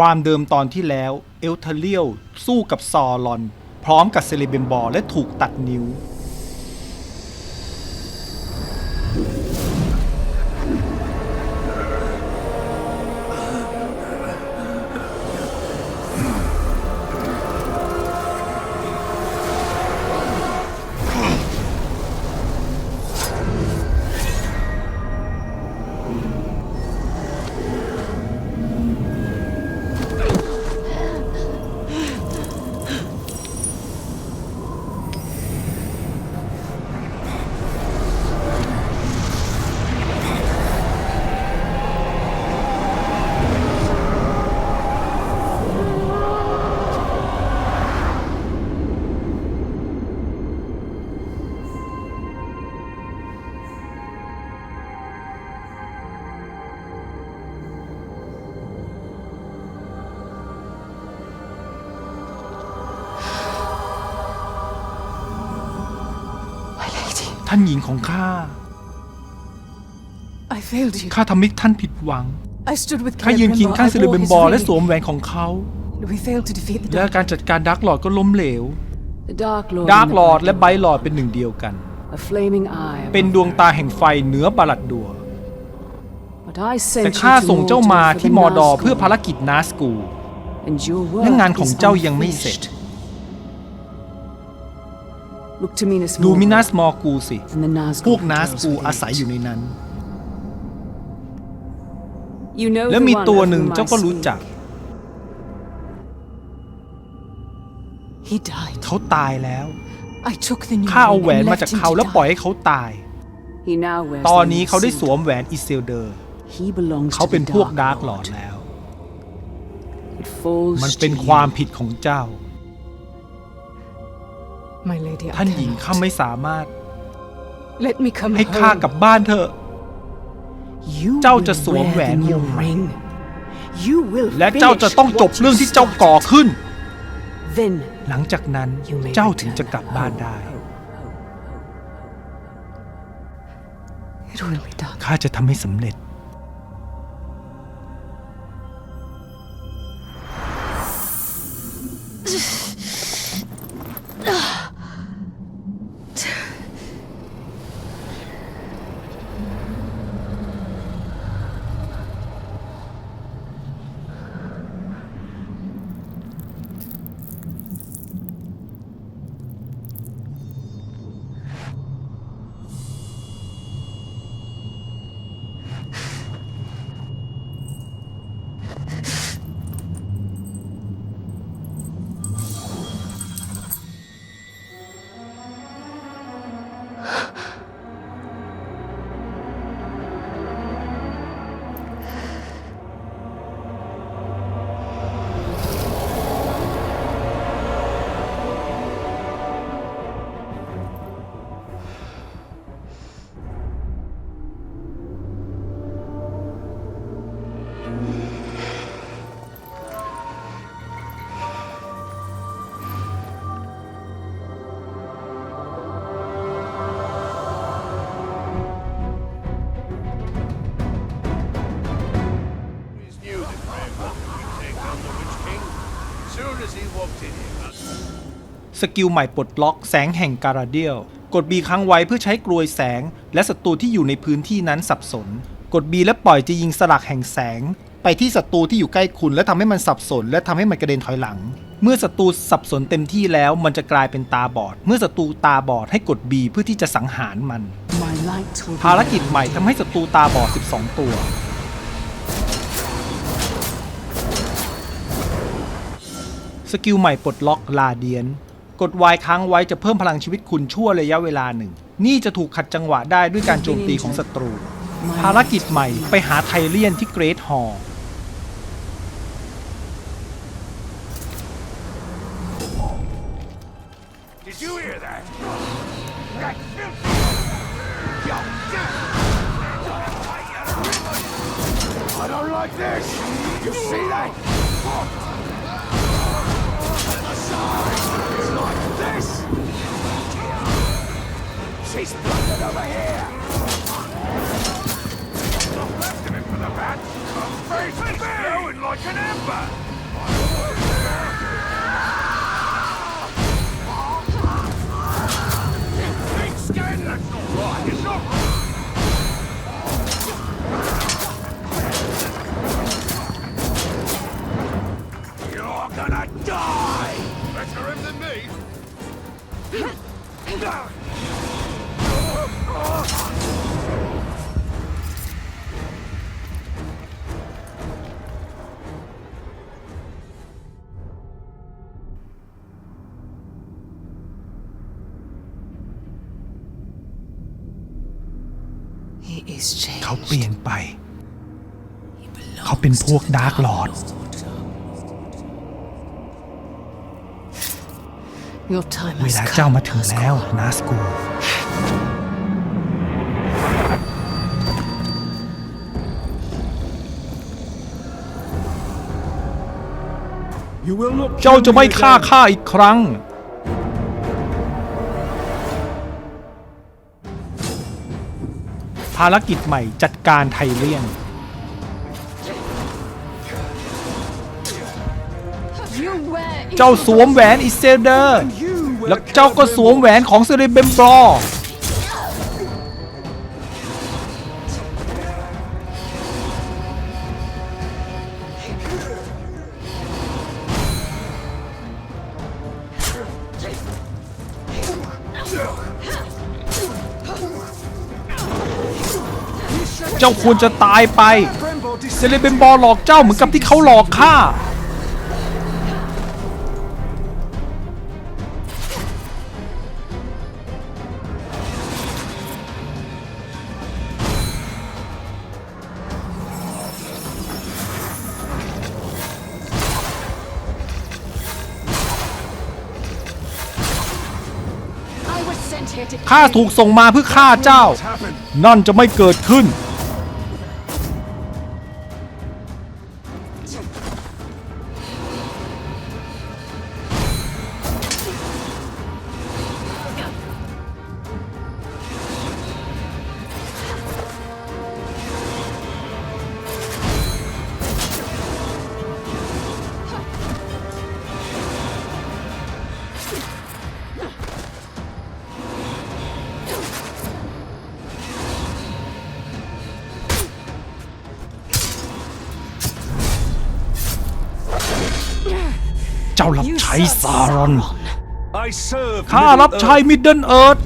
ความเดิมตอนที่แล้วเอลเทเลียลสู้กับซอรอน พร้อมกับเซเลเบมบอลและถูกตัดนิ้วานหญิงของข้า I failed you. ข้าทำให้ท่านผิดหวัง I stood with ข้ายืนเคียง Celebrimbor. ข้าง I เซเล bore เบม his บอลและ ring. สวมแหวนของเขา We failed to defeat the และ dark. การจัดการดักหลอดก็ล้มเหลว The Dark Lord. ดาร์ก and the ลอร์ด Bright และไบลอร์ดเป็นหนึ่งเดียวกัน A flaming eye. เป็นดวงตาแห่งไฟเหนือบาลัดดัว But I แต่ sent ข้า you to ส่งเจ้ามา Mordor ที่ for ม the อร์ดอร์ Nazgûl, เพื่อภารกิจนาสกู And your และ work งานของ is เจ้ายังไม่เสร็จ unfinished. Look to Minas ดูมินัส Morgul มอร์กูสิ and the Nazgûl พวก who นาส dwells กู within อาศัย it. อยู่ในนั้น You know และ the มี one ตัว of หนึ่ง whom I เจ้าก็รู้ speak. จัก He died. เขาตายแล้ว I took the new ข้าเอา ring แหวน and มา left จาก him เขา to แล้วปล่อย die. ให้เขาตาย He now wears ตอน them นี้ in เขาได้ seal. สวมแหวนอิเซลเดอร์ He belongs เขา to เป็น the พวก Dark ดาร์กลอร์ Lord. ดแล้ว It falls มันเป็น to ความ you. ผิดของเจ้า My lady, I ท่านหญิง cannot. ข้าไม่สามารถ Let me come ให้ข้า home. กลับบ้านเถอะ You เจ้า will จะสวม wear แหวน the ว new งใหม่ ring. You will และเจ้าจะ finish ต้องจบ what เรื่อง you ที่เจ้า started. ก่อขึ้น Then หลังจากนั้น you may เจ้าถึง return จะกลับบ้านได้ It will be done. ข้าจะทำให้สำเร็จ กิลใหม่ปลดล็อกแสงแห่งการาเดียล กด B ค้างไว้เพื่อใช้กลวยแสง และศัตรูที่อยู่ในพื้นที่นั้นสับสน กด B และปล่อยจะยิงสลักแห่งแสง ไปที่ศัตรูที่อยู่ใกล้คุณ และทำให้มันสับสน และทำให้มันกระเด็นถอยหลัง เมื่อศัตรูสับสนเต็มที่แล้วมันจะกลายเป็นตาบอด เมื่อศัตรูตาบอดให้กด B เพื่อที่จะสังหารมัน ภารกิจใหม่ทำให้ศัตรูตาบอด 12 ตัวสกิลใหม่ปลดล็อกลาเดียน กด Y ค้างไว้จะเพิ่มพลังชีวิตคุณชั่วระยะเวลาหนึ่ง นี่จะถูกขัดจังหวะได้ด้วยการโจมตีของศัตรู ภารกิจใหม่ไปหาไทเลียนที่เกรทฮอล She's thrusting over here! Left of it for the bat! I'm facing like an ember! เขาเป็นพวกดาร์กลอร์ด Your time เว has ลา come. เจ้ามาถึงแล้วนาสกูเจ้าจะไม่ฆ่าข้าอีกครั้ง ภารกิจใหม่จัดการไทเลียน เจ้าสวมแหวนอิเซเดอร์ แล้วเจ้าก็สวมแหวนของเซเรเบมบรอเจ้าควรจะตายไป เซเลเบมบอลหลอกเจ้าเหมือนกับที่เขาหลอกข้า ข้าถูกส่งมาเพื่อฆ่าเจ้า นั่นจะไม่เกิดขึ้น รับใช้ซารอน I serve ข้ารับใช้ Middle มิดเดิลเอิร์ธ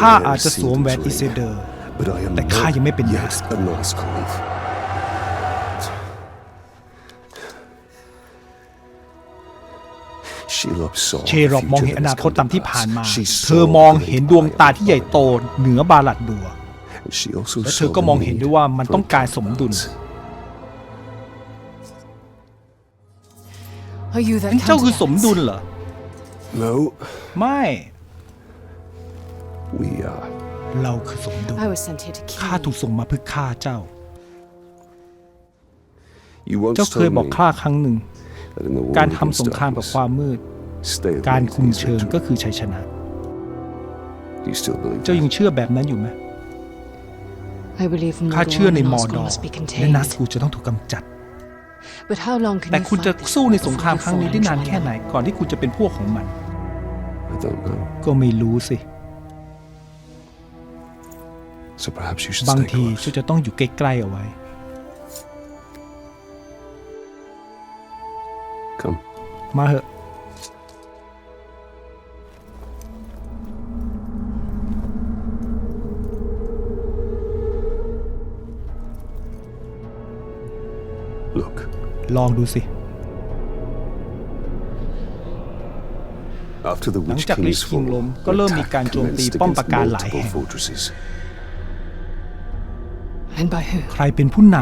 ข้า wear อาจจะสวมแหวน Sindhu's อิเซ ring, เดอร์ but I am แต่ข้า not ยังไม่เป็น yet Nazgûl a Nazgûl. She loves saw เช the รอบมอง future เห็นอ that นา has คต come ตาม to ที่ผ่าน pass. มา She เธอ saw มอง the เห็น great ดวงตาที่ใหญ่ empire โตเหนือบาลัดดัว and she also และเธ saw อก็ the มองเห็น need ด้วยว่ามัน for ต้องการสมดุล Are you งั้ that นเจ้าคือสม counterbalance? ดุลเหรอ No, ไม่ we are. เราคือสมดุล I was sent here to kill ข้าถูก you. ส่งมาเพื่อฆ่าเจ้า You once เจ้าเคย told บอก me ข้าครั้งหนึ่ง that in the war การทำ against สงครามกับ darkness, ความมืด stay การ late คุม is เชิง victory. ก็คือชัยชนะ Do you still believe เจ้า that? ยังเชื่อแบบนั้นอยู่ไหม I believe ข้า Mordor เชื่อ and ในมอ Nazgûl ร์ดอร์ must be และ contained. นัสกูจะต้องถูกกำจัด But how long can แต่ you คุณ fight จะ this สู้ใน war สงคราม before ครั้ง you นี้ได้ fall นาน into แค่ไหน them? ก่อนที่คุณจะเป็นพวกของมัน I don't know. ก็ไม่รู้สิ บาง stay ที close. เจ้าจะต้องอยู่ใกล้ๆเอาไว้ Come. มาเหอะ Look, ลองดูสิ after the หลัง Witch จาก King ลิ is ชคิง full, ล้มก็เริ่มมี attack การโจมตี commenced ป้อม against ปราการหลาย multiple แห่ง fortresses. And by who? ใครเป็นผู้น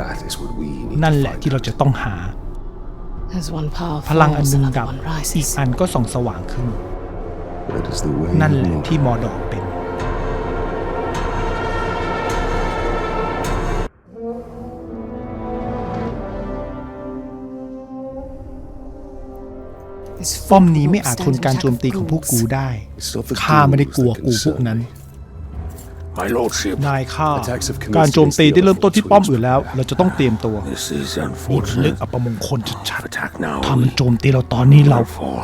That is what we need ำ นั่น to แหละ find ที่เรา out. จะต้องหา As one power พลังอัน falls, หนึ่ง another ดับ one อีก rises. อันก็ส่องสว่างขึ้น That is the way นั่น of แหละ Mordor. ที่มอร์ดอร์เป็น This ป้อม fort นี้ไม่ will อาจ stand ทน the การ attack โจม of ตีของพวก ghouls. กูได้ It's not the ข้าไม่ได้ ghouls กลัว that กูพวก concern นั้น me. My lordship, นายข้า Attacks have commenced การโจมตี against the ได้เริ่มต้นที่ other ป้อม forts อื่นแล้ว เราจะต้องเตรียมตัว this is นี่เป็นเรื่อง unfortunate. อัปมงคลชัด Attack now. ๆถ้ามันโจมตีเราตอนนี้เรา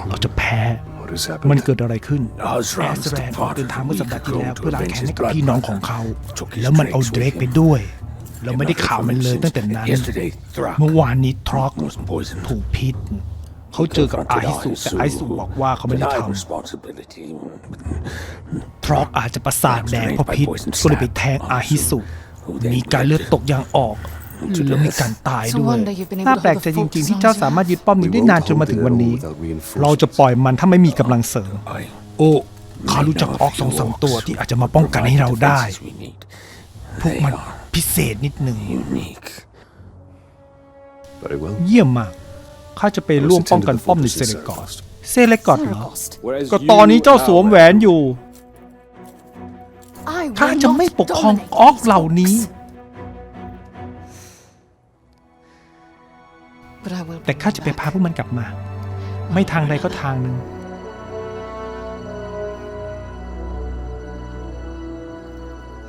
เราจะแพ้ What has มัน happened? เกิดอะไรขึ้น Azran แอสแรนออกเดินทางเมื่อสัปดาห์ที่แล้ว to เพื่อล้าง avenge แค้น his ให้กับ blood พี่น้อง brother. ของเขา Took his แล้วมันเอา drakes เดรก with ไป him. ด้วย เราไม่ได้ข่าวมันเลยตั้งแต่นั้น Yesterday, Thrak เมื่อวานนี้ทรอก was poisoned. ถูกพิษ เขาเจอกับอาฮิสุแต่อาฮิสุบอกว่าเขาไม่ได้ Denied ทำ responsibility. ทรอกอาจจะประสาทแดงเพราะพิษก็เลยไปแทงอาฮิสุมีการเลือดตกยางออกแล้วมีการตายด้วยน่าแปลกใจจริง ๆ ที่เจ้าสามารถยึดป้อมนี้ได้นานจนมาถึงวันนี้ เราจะปล่อยมันถ้าไม่มีกำลังเสริม I โอ้ข้ารู้จักออกสองสามตัวที่อาจจะมาป้องกันให้เราได้ defenses we need. พวกมันพิเศษนิดหนึ่ง Unique. Very well. เยี่ยมมาก ข้าจะไปร่วมป้องกันป้อมในเซเลกอสเซเลกอสเหรอ Theragost. ก็ตอนนี้เจ้าสวมแหวนอยู่ I ข้า will จะไม่ not ปกครอง dominate ออกเหล่านี้ But I will แต่ bring ข้า them จะไป back. พาพวกมันกลับมา ไม่ทางใดก็ทางหนึ่ง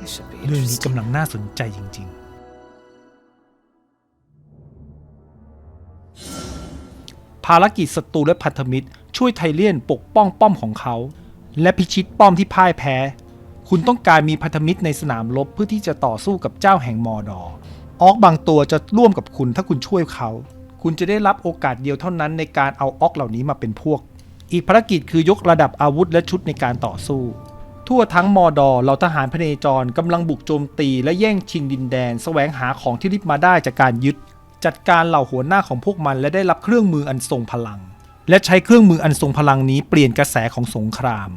This should be เรื่องนี้ interesting. กำลังน่าสนใจจริง ๆ ภารกิจศัตรูและพันธมิตร ช่วยไทเลียนปกป้องป้อมของเขา และพิชิตป้อมที่พ่ายแพ้ คุณต้องการมีพันธมิตรในสนามรบเพื่อที่จะต่อสู้กับเจ้าแห่งมอร์ดอออกบางตัวจะร่วมกับคุณถ้าคุณช่วยเขา คุณจะได้รับโอกาสเดียวเท่านั้นในการเอาออกเหล่านี้มาเป็นพวก อีกภารกิจคือยกระดับอาวุธและชุดในการต่อสู้ ทั่วทั้งมอร์ดอร์เหล่าทหารพเนจรกำลังบุกโจมตี และแย่งชิงดินแดน แสวงหาของที่ริบมาได้จากการยึด จัดการเหล่าหัวหน้าของพวกมันและได้รับเครื่องมืออันทรงพลัง และใช้เครื่องมืออันทรงพลังนี้เปลี่ยนกระแสของสงคราม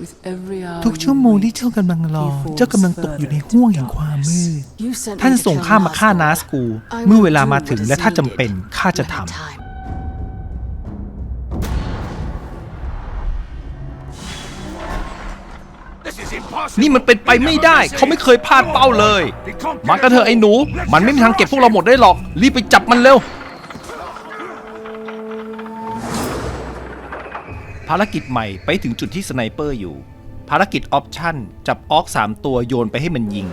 With every hour ทุกชั่วโมงที่เจ้ากำลังรอ เจ้ากำลังตกอยู่ในห้วงแห่งความมืด You sent me ท่าน to ส่ง kill ข้ามาฆ่า Nazgul. นาสกู I เมื่อเว will ลา do มา what ถึง is และถ้าจำ needed เป็นข้าจะ when ท I ำ นี่มันเป็นไปไม่ได้ เขาไม่เคยพลาดเป้าเลย มากันเถอะไอ้หนู มันไม่มีทางเก็บพวกเราหมดได้หรอก รีบไปจับมันเร็ว ภารกิจใหม่ไปถึงจุดที่สไนเปอร์อยู่ ภารกิจออปชั่น จับออกสามตัวโยนไปให้มันยิง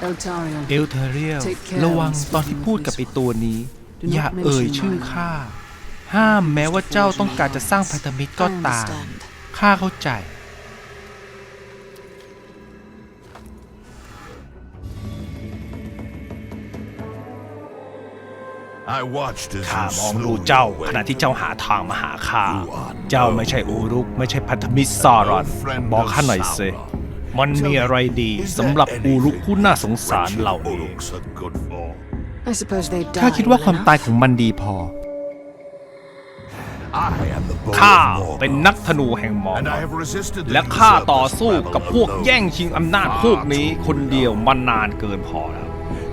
เอลเทเรียล Take care ระวัง when ตอนที่ speaking พูด with กับ this ไอตัวนี้ Do not อย่าเอ่ย mention ชื่อ mine. ข้า ห้ามแม้ว่าเจ้าต้องการจะสร้างพันธมิตรก็ I ตาม understand. ข้าเข้าใจ I watched as ข้า you มอง slew ดูเจ้า your ขณะ way. ที่เจ้าหาทางมาหาข้า You are เจ้าไม่ใช่อูรุก ไม่ใช่พันธมิตรซารอน บอกข้าหน่อยสิ มันมีอะไรดี Is สำหรับ there อูรุก anything ผู้น่าสงสาร wretched เหล่านี้ Uruks are good for? I suppose they die ข้าคิดว่าความ well ตาย enough. ของมันดีพอ I am the bow ข้า of Mordor, เป็นนักธนูแห่งมอร์ and ด I อร์ have resisted the และข้า usurpers ต่อสู้ by the กับ love พวก of แย่งชิงอำนาจพวกนี้ far คนเดียวมานานเกินพอแล้ว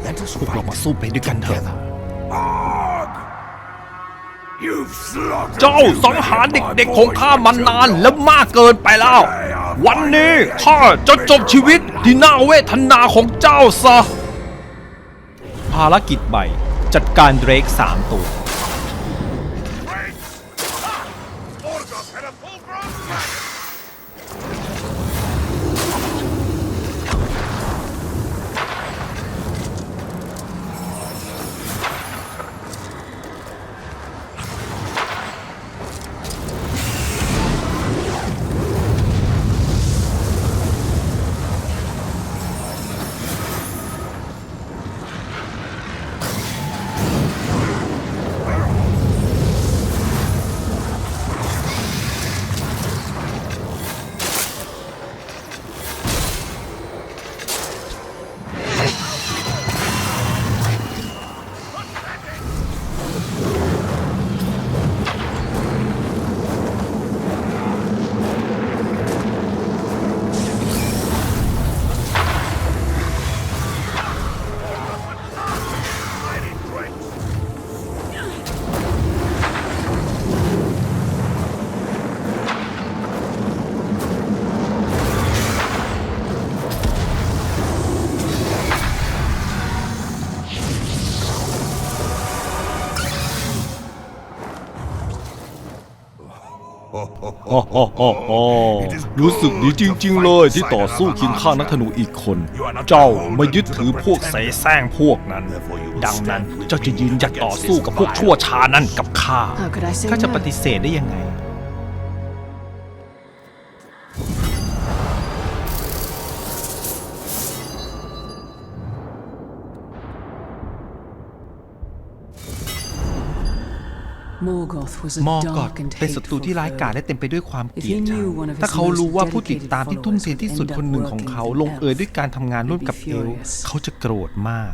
Let us พวกเรา fight มาสู้ไปด้วยกันเถอะ together. Arg! You've slaughtered เจ้า too สัง many หาร of my เด็กๆของ boys ข้ามานาน until และมากเกินไปแล้ว วันนี้ข้าจะจบชีวิตที่น่าเวทนาของเจ้าซะ ภารกิจใหม่ จัดการเดรกสามตัว รู้สึกดีจริง ๆ เลยที่ต่อสู้เคียงข้างนักธนูอีกคน เจ้ามายึดถือพวกเสแสร้งพวกนั้น ดังนั้นเจ้าจะยืนหยัดต่อสู้กับพวกชั่วช้านั้นกับข้า How could I say ข้าจะ no? ปฏิเสธได้ยังไง มอร์กอด dark and เป็นศัตรู hateful ที่ร้ายกาจ foe. และเต็มไปด้วยความเกลียด If he ชัง knew one of his ถ้าเขารู้ว่าผู้ติดตาม most ที่ทุ่มเทที่สุดคนหนึ่งของเขาลงเอยด้วยการทำงานร่วมกับ He'd เอ be ล furious. เขาจะโกรธมาก